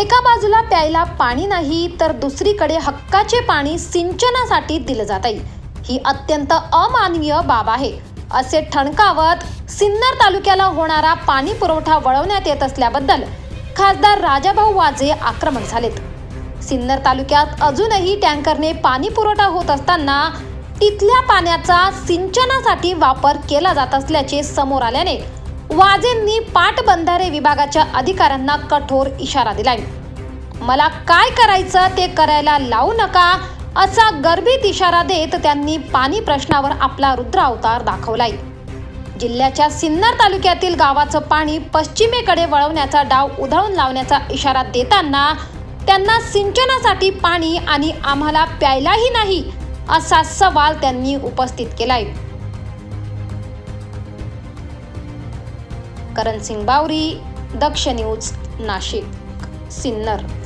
एका बाजूला प्यायला पाणी नाही तर दुसरीकडे हक्काचे पाणी सिंचनासाठी दिलं जात आहे. ही अत्यंत अमानवीय बाब आहे. असे ठणकावत सिन्नर तालुक्याला होणारा पाणी पुरवठा वळवण्यात येत असल्याबद्दल खासदार राजाभाऊ वाजे आक्रमक झालेत. सिन्नर तालुक्यात अजूनही टँकरने पाणी पुरवठा होत असताना तिथल्या पाण्याचा सिंचनासाठी वापर केला जात असल्याचे समोर आल्याने वाजेंनी पाटबंधारे विभागाच्या अधिकाऱ्यांना कठोर इशारा दिलाय. मला काय करायचं ते करायला लावू नका असा गर्भित इशारा देत त्यांनी पाणी प्रश्नावर आपला रुद्र अवतार दाखवलाय. जिल्ह्याच्या सिन्नर तालुक्यातील गावाचं पाणी पश्चिमेकडे वळवण्याचा डाव उधळून लावण्याचा इशारा देताना त्यांना सिंचनासाठी पाणी आणि आम्हाला प्यायलाही नाही असा सवाल त्यांनी उपस्थित केलाय. करण सिंग बावरी दक्ष न्यूज नाशिक सिन्नर.